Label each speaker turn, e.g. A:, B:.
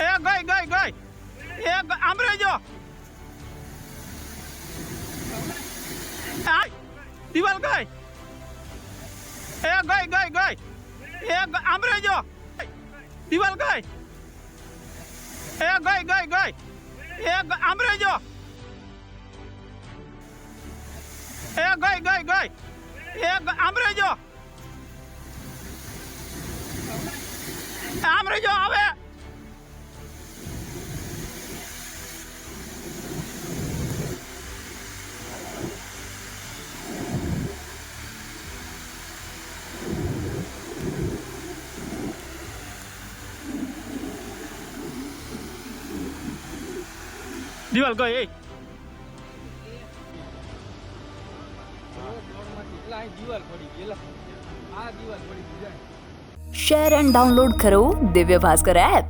A: એ ગઈ ગઈ ગઈ. એ આંબરે આય, દિવાલ ગઈ. એ ગઈ ગઈ ગઈ. એ આંબરે જો. દિવાલ ગઈ. એ ગઈ ગઈ ગઈ. એ આંબરે જો. એ ગઈ ગઈ ગઈ. એ આંબરે આમ આંબરે જો રહેજો દિવાલ ગઈ એ
B: દિવાલ પડી ગયેલા આ દિવાલ પડી ગઈ
C: શેર એન્ડ ડાઉનલોડ કરો દિવ્ય ભાસ્કર એપ